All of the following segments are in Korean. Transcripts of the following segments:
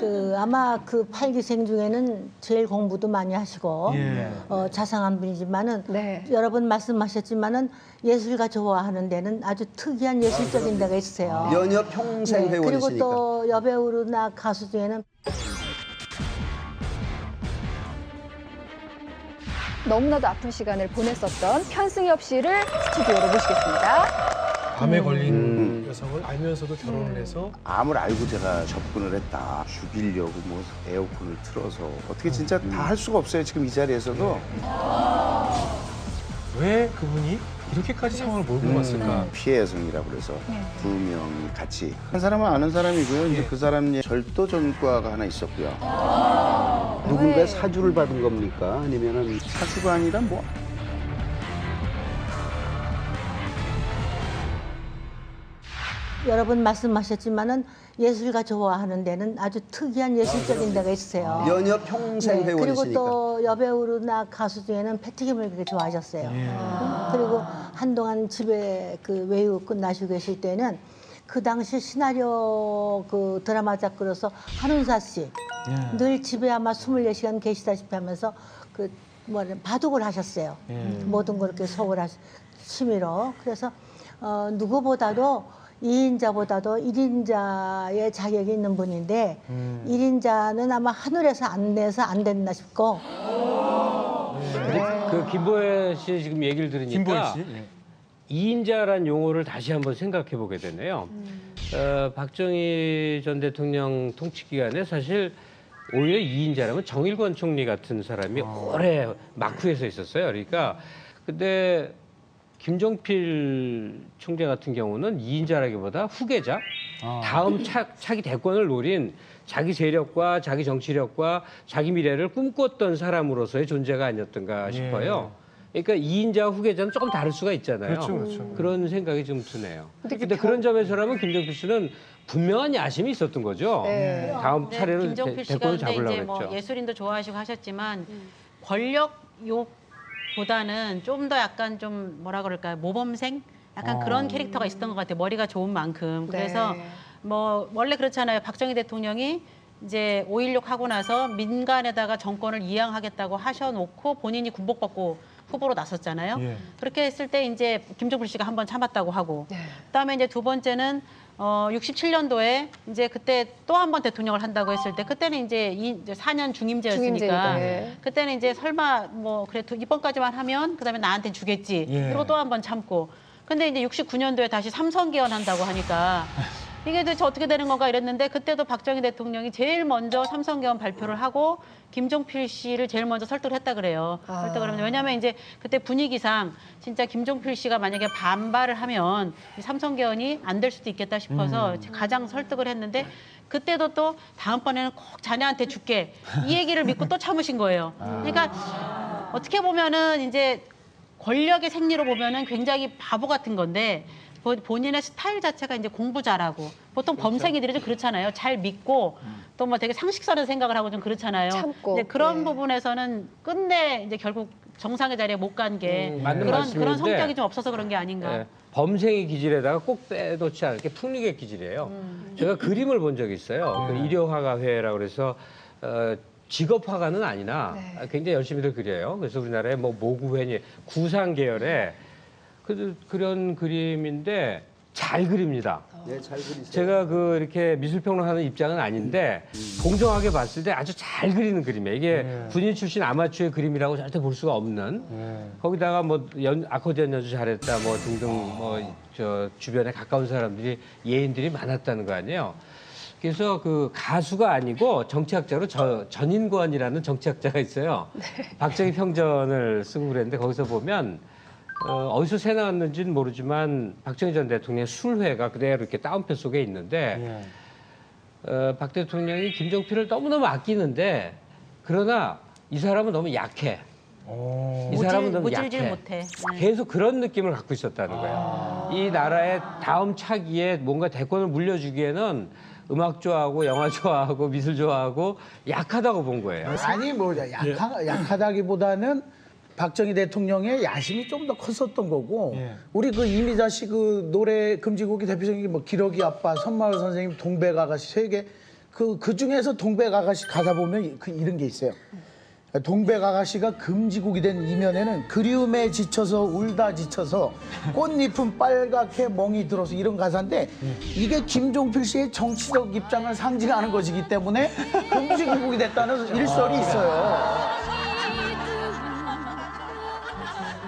그 아마 그 팔기생 중에는 제일 공부도 많이 하시고 예. 어, 자상한 분이지만은 네. 여러 분 말씀하셨지만은 예술가 좋아하는 데는 아주 특이한 예술적인 데가 있어요. 연여 평생 네, 그리고 회원이시니까. 또 여배우나 가수 중에는 너무나도 아픈 시간을 보냈었던 편승엽 씨를 스튜디오로 모시겠습니다. 암에 걸린 음. 여성을 알면서도 결혼을 해서 암을 알고 제가 접근을 했다. 죽이려고 뭐 에어컨을 틀어서 어떻게 진짜 다 할 수가 없어요. 지금 이 자리에서도 왜 그분이 이렇게까지 상황을 몰고 음, 갔을까? 피해 여성이라고 그래서 두 명이 같이 한 사람은 아는 사람이고요. 이제 그 사람 절도 전과가 하나 있었고요. 누군가의 사주를 받은 겁니까? 아니면은 사주가 아니라 뭐 여러 분 말씀하셨지만은 예술가 좋아하는 데는 아주 특이한 예술적인 데가 있어요. 연여 평생 네, 그리고 회원이시니까. 또 여배우나 가수 중에는 패티김을 그렇게 좋아하셨어요. 예. 그리고 한동안 집에 그 외유 끝나시고 계실 때는 그 당시 시나리오 그 드라마 작가로서 한운사 씨늘 집에 아마 24시간 계시다시피 하면서 그 뭐냐 바둑을 하셨어요. 예. 모든 걸 이렇게 속을 하시 취미로. 그래서 어 누구보다도 이인자보다도 일인자의 자격이 있는 분인데 음. 일인자는 아마 하늘에서 안 내서 안 됐나 싶고 그 김보혜 씨 지금 얘기를 들으니까. 예. 이인자란 용어를 다시 한번 생각해 보게 되네요. 어, 박정희 전 대통령 통치 기간에 사실 오히려 이인자라면 정일권 총리 같은 사람이 오래 막후에 서 있었어요. 그러니까 근데 김종필 총재 같은 경우는 이인자라기보다 후계자, 다음 차, 차기 대권을 노린 자기 세력과 자기 정치력과 자기 미래를 꿈꿨던 사람으로서의 존재가 아니었던가 싶어요. 그러니까 이인자와 후계자는 조금 다를 수가 있잖아요. 그렇죠, 그렇죠. 그런 생각이 좀 드네요. 근데 근데, 그 그런 점에서라면 김종필 씨는 분명한 야심이 있었던 거죠. 네. 다음 근데 차례는 대, 대권을 잡으려고 이제 뭐 했죠. 예술인도 좋아하시고 하셨지만 권력 욕 보다는 좀 더 약간 좀 뭐라 그럴까요 모범생 약간 그런 캐릭터가 있었던 것 같아요 머리가 좋은 만큼 그래서 네. 뭐 원래 그렇잖아요 박정희 대통령이 이제 5.16 하고 나서 민간에다가 정권을 이양하겠다고 하셔놓고 본인이 군복받고 후보로 나섰잖아요. 예. 그렇게 했을 때 이제 김종필 씨가 한 번 참았다고 하고 네. 그다음에 이제 두 번째는 어 67년도에 이제 그때 또 한 번 대통령을 한다고 했을 때 그때는 이제 이 이제 4년 중임제였으니까 예. 그때는 이제 설마 뭐 그래 도 이번까지만 하면 그다음에 나한테 주겠지 예. 그리고 또 한 번 참고 근데 이제 69년도에 다시 삼선 개헌한다고 하니까 이게 도대체 어떻게 되는 건가 이랬는데 그때도 박정희 대통령이 제일 먼저 삼선 개헌 발표를 하고 김종필 씨를 제일 먼저 설득을 했다 그래요. 아. 설득을 하면 왜냐하면 이제 그때 분위기상 진짜 김종필 씨가 만약에 반발을 하면 이 삼선 개헌이 안 될 수도 있겠다 싶어서 음. 가장 설득을 했는데 그때도 또 다음번에는 꼭 자네한테 줄게 이 얘기를 믿고 또 참으신 거예요. 아. 그러니까 어떻게 보면은 이제 권력의 생리로 보면은 굉장히 바보 같은 건데 보- 본인의 스타일 자체가 이제 공부 잘하고 보통 그렇죠. 범생이들이 좀 그렇잖아요. 잘 믿고 또뭐 되게 상식선의 생각을 하고 좀 그렇잖아요. 참고, 근데 그런 예. 부분에서는 끝내 이제 결국 정상의 자리에 못 간게 음, 그런 말씀인데. 그런 성격이 좀 없어서 그런 게 아닌가. 예, 범생의 기질에다가 꼭 빼놓지 않게 풍류의 기질이에요. 제가 그림을 본 적이 있어요. 그 일요화가회라고 그래서 어, 직업 화가는 아니나 네. 굉장히 열심히들 그려요. 그래서 우리나라에 뭐 모구회니 구상 계열의 그, 그런 그림인데 잘 그립니다. 네, 잘 그리세요. 제가 그 이렇게 미술평론하는 입장은 아닌데 공정하게 봤을 때 아주 잘 그리는 그림이에요. 이게 네. 군인 출신 아마추어의 그림이라고 절대 볼 수가 없는. 네. 거기다가 뭐 연, 아코디언 연주 잘했다 뭐 등등 뭐 저 주변에 가까운 사람들이 예인들이 많았다는 거 아니에요. 그래서 그 가수가 아니고 정치학자로 저, 전인권이라는 정치학자가 있어요. 박정희 평전을 쓰고 그랬는데 거기서 보면 어, 어디서 새 나왔는지는 모르지만 박정희 전 대통령의 술회가 그대로 이렇게 따옴표 속에 있는데 예. 어, 박 대통령이 김종필을 너무너무 아끼는데 그러나 이 사람은 너무 약해. 오. 이 모질- 사람은 너무 모질질 약해. 못해. 네. 계속 그런 느낌을 갖고 있었다는 거예요. 이 나라의 다음 차기에 뭔가 대권을 물려주기에는 음악 좋아하고 영화 좋아하고 미술 좋아하고 약하다고 본 거예요. 아니 뭐 약하, 약하다기보다는 박정희 대통령의 야심이 좀 더 컸었던 거고 예. 우리 그 이미자 씨 그 노래 금지곡이 대표적인 게 뭐 기러기 아빠 선마을 선생님 동백 아가씨 세계 그, 그 중에서 동백 아가씨 가다 보면 그 이런 게 있어요. 동백 아가씨가 금지곡이 된 이면에는 그리움에 지쳐서 울다 지쳐서 꽃잎은 빨갛게 멍이 들어서 이런 가사인데 이게 김종필 씨의 정치적 입장을 상징하는 것이기 때문에 금지곡이 됐다는 일설이 있어요.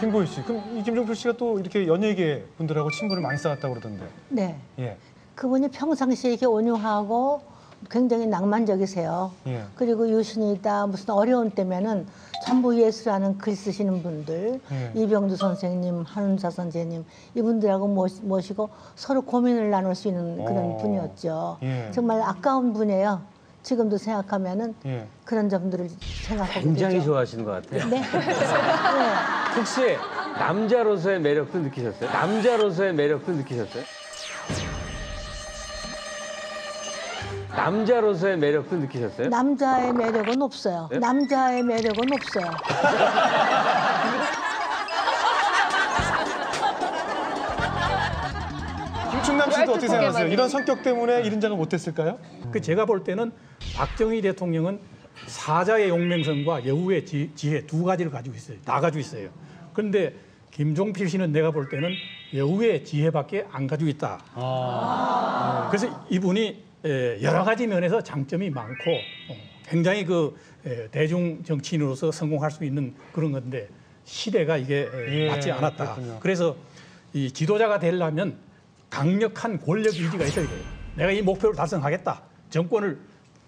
김고희 씨, 그럼 이 김종필 씨가 또 이렇게 연예계 분들하고 친분을 많이 쌓았다고 그러던데. 네. 예. 그분이 평상시에 이렇게 온유하고 굉장히 낭만적이세요. 예. 그리고 유신이다 무슨 어려운 때면은 전부 예술하는 글 쓰시는 분들 예. 이병두 선생님, 한운사 선생님 이분들하고 모시- 모시 고 서로 고민을 나눌 수 있는 그런 어. 분이었죠. 예. 정말 아까운 분이에요. 지금도 생각하면은 예. 그런 점들을 생각하게 굉장히 되죠. 좋아하시는 것 같아요. 네. 네. 혹시 남자로서의 매력도 느끼셨어요? 남자로서의 매력도 느끼셨어요? 남자로서의 매력도 느끼셨어요? 남자의 매력은 없어요. 네? 남자의 매력은 없어요. 김충남 씨도 어떻게 생각하세요? 이런 성격 때문에 이런 자가 못됐을까요? 그 제가 볼 때는 박정희 대통령은 사자의 용맹성과 여우의 지, 혜두 가지를 가지고 있어요. 다 가지고 있어요. 그런데 김종필 씨는 내가 볼 때는 여우의 지혜밖에 안 가지고 있다. 그래서 이분이 에, 여러 가지 면에서 장점이 많고 어, 굉장히 그 에, 대중 정치인으로서 성공할 수 있는 그런 건데 시대가 이게 에, 예, 맞지 않았다. 그렇군요. 그래서 이 지도자가 되려면 강력한 권력 의지가 있어야 돼요. 내가 이 목표를 달성하겠다. 정권을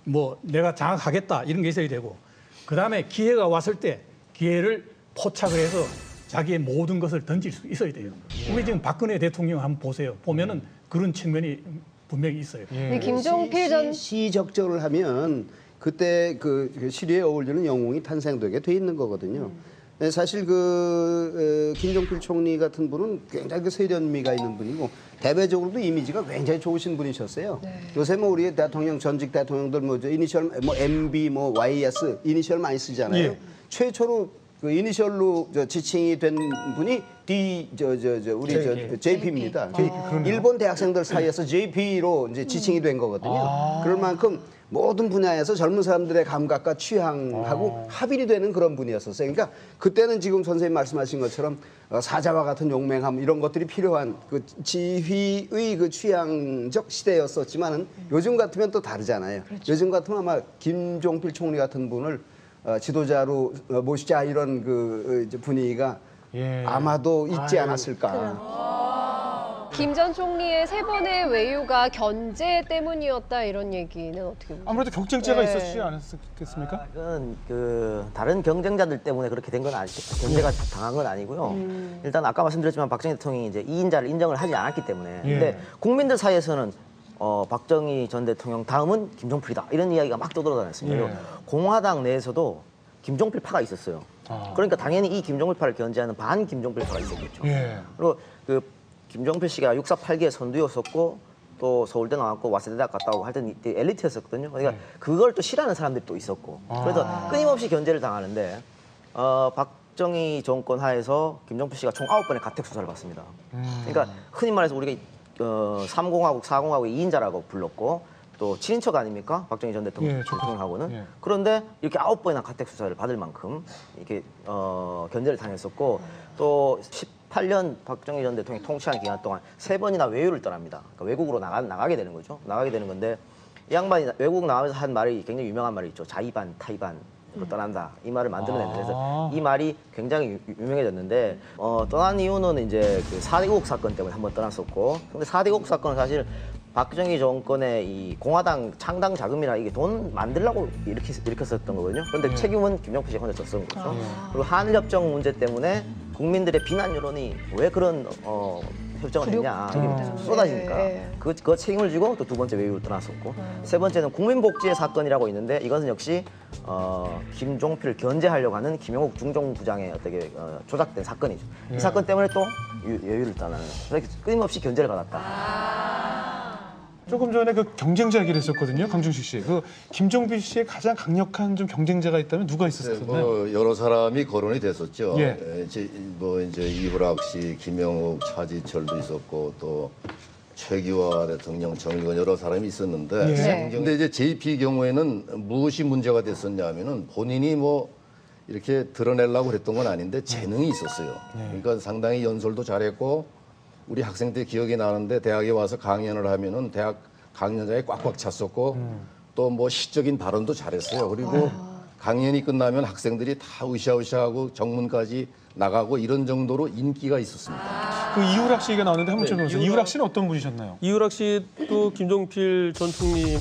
뭐 내가 장악하겠다 이런 게 있어야 되고 그 다음에 기회가 왔을 때 기회를 포착을 해서 자기의 모든 것을 던질 수 있어야 돼요. 우리 지금 박근혜 대통령 한번 보세요. 보면은 그런 측면이 분명히 있어요. 네, 김종필 전 시, 시적절을 하면 그때 그, 그 시리에 어울리는 영웅이 탄생되게 돼 있는 거거든요. 네, 사실 그 어, 김종필 총리 같은 분은 굉장히 그 세련미가 있는 분이고 대외적으로도 이미지가 굉장히 좋으신 분이셨어요. 요새 뭐 우리 대통령 전직 대통령들 뭐저 이니셜 뭐 MB 뭐 YS 이니셜 많이 쓰잖아요. 예. 최초로 그 이니셜로 저 지칭이 된 분이 D 저저저 우리 저 JP입니다. 일본 대학생들 사이에서 JP로 이제 지칭이 된 거거든요. 그럴 만큼 모든 분야에서 젊은 사람들의 감각과 취향하고 합일이 되는 그런 분이었었어요. 그러니까 그때는 지금 선생님 말씀하신 것처럼 어, 사자와 같은 용맹함 이런 것들이 필요한 그 지휘의 그 취향적 시대였었지만은 요즘 같으면 또 다르잖아요. 요즘 같으면 아마 김종필 총리 같은 분을 어, 지도자로 어, 모시자 이런 그 분위기가 예. 아마도 있지 않았을까. 김 전 총리의 세 번의 외유가 견제 때문이었다 이런 얘기는 어떻게 보세요? 아무래도 경쟁자가 네. 있었지 않았겠습니까? 그건 그 다른 경쟁자들 때문에 그렇게 된 건 아니, 견제가 당한 건 아니고요. 일단 아까 말씀드렸지만 박정희 대통령이 이제 이인자를 인정을 하지 않았기 때문에. 예. 근데 국민들 사이에서는 어, 박정희 전 대통령 다음은 김종필이다 이런 이야기가 막 떠돌아다녔습니다. 예. 그리고 공화당 내에서도 김종필 파가 있었어요. 아. 그러니까 당연히 이 김종필 파를 견제하는 반 김종필 파가 있었겠죠. 예. 그리고 그 김종필 씨가 육사 팔기의 선두였었고 또 서울대 나왔고 와세대 갔다 오고 이때 엘리트였었거든요. 그러니까 네. 그걸 또 싫어하는 사람들이 또 있었고 아. 그래서 끊임없이 견제를 당하는데 어, 박정희 정권 하에서 김종필 씨가 총 아홉 번의 가택 수사를 받습니다. 음. 그러니까 흔히 말해서 우리가 어, 3공화국, 4공화국 의 2인자라고 불렀고 또 친인척 아닙니까? 박정희 전 대통령, 예. 대통령하고는 예. 그런데 이렇게 아홉 번이나 가택 수사를 받을 만큼 이렇게 어, 견제를 당했었고 또 18년 박정희 전 대통령이 통치한 기간 동안 세 번이나 외유를 떠납니다. 그러니까 외국으로 나가, 나가게 되는 거죠. 나가게 되는 건데 이 양반이 외국 나가면서 한 말이 굉장히 유명한 말이 있죠. 자의반, 타이반으로 떠난다. 이 말을 만들어냈는데 그래서 이 말이 굉장히 유- 유명해졌는데 어, 떠난 이유는 이제 그 4대국 사건 때문에 한번 떠났었고 근데 4대국 사건은 사실 박정희 정권의 이 공화당 창당 자금이나 이게 돈 만들려고 이렇게 일으켰었던 거거든요. 그런데 책임은 김정필 씨가 혼자 졌던 거죠. 그리고 한일 협정 문제 때문에 국민들의 비난 여론이 왜 그런 어, 협정을 했냐 이게 쏟아지니까 네. 그, 그 책임을 지고 또 두 번째 외유를 떠났었고 세 번째는 국민복지의 사건이라고 있는데 이것은 역시 어, 김종필을 견제하려고 하는 김영욱 중정부장의 어떻게 어, 조작된 사건이죠. 이 사건 때문에 또 유- 외유를 떠나는 끊임없이 견제를 받았다. 조금 전에 그 경쟁자 얘기를 했었거든요, 강준식 씨. 그 김종필 씨의 가장 강력한 좀 경쟁자가 있다면 누가 네, 있었었나요? 뭐 여러 사람이 거론이 됐었죠. 예. 예, 이제 뭐 이제 이브락 씨, 김영욱, 차지철도 있었고 또 최기화 대통령, 정의건 여러 사람이 있었는데 예. 네. 근데 이제 JP 경우에는 무엇이 문제가 됐었냐면은 본인이 뭐 이렇게 드러내려고 그랬던 건 아닌데 재능이 있었어요. 그러니까 상당히 연설도 잘했고 우리 학생 때 기억이 나는데 대학에 와서 강연을 하면은 대학 강연장에 꽉꽉 찼었고 또뭐 시적인 발언도 잘했어요. 그리고 강연이 끝나면 학생들이 다 으쌰으쌰하고 정문까지 나가고 이런 정도로 인기가 있었습니다. 그 이유락 씨가 나왔는데 한번 네, 좀 해보세요. 이유락- 이유락 씨는 어떤 분이셨나요? 이유락 씨도 김종필 전 총리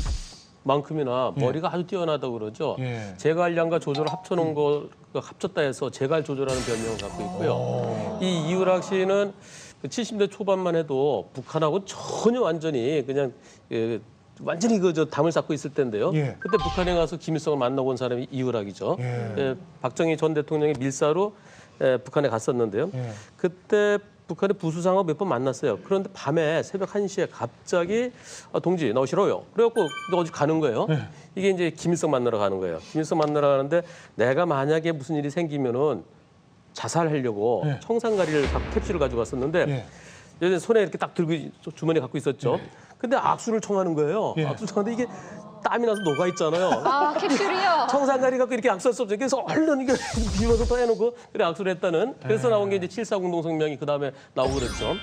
만큼이나 머리가 아주 뛰어나다고 그러죠. 예. 제갈량과 조조를 합쳐놓은 거 합쳤다 해서 제갈 조조라는 별명을 갖고 있고요. 이 이유락 씨는 그 70대 초반만 해도 북한하고 전혀 완전히 그냥 예, 완전히 그 저 담을 쌓고 있을 텐데요. 예. 그때 북한에 가서 김일성을 만나고 온 사람이 이유락이죠. 예. 예, 박정희 전 대통령의 밀사로 예, 북한에 갔었는데요. 예. 그때 북한의 부수상하고 몇 번 만났어요. 그런데 밤에 새벽 1시에 갑자기 아, 동지 나 싫어요. 그래갖고 너 어디 가는 거예요. 이게 이제 김일성 만나러 가는 거예요. 김일성 만나러 가는데 내가 만약에 무슨 일이 생기면은 자살하려고 예. 청산가리를 캡슐을 가지고 왔었는데 예. 손에 이렇게 딱 들고 주머니에 갖고 있었죠. 근데 악수를 청하는 거예요. 예. 악수 청하는데 이게 땀이 나서 녹아 있잖아요. 아, 캡슐이요? 청산가리 갖고 이렇게 악수할 수 없죠. 그래서 얼른 이게 비워서 떠해놓고 그래 악수를 했다는. 그래서 나온 게 이제 7.4 공동성명이 그 다음에 나오고 그랬죠.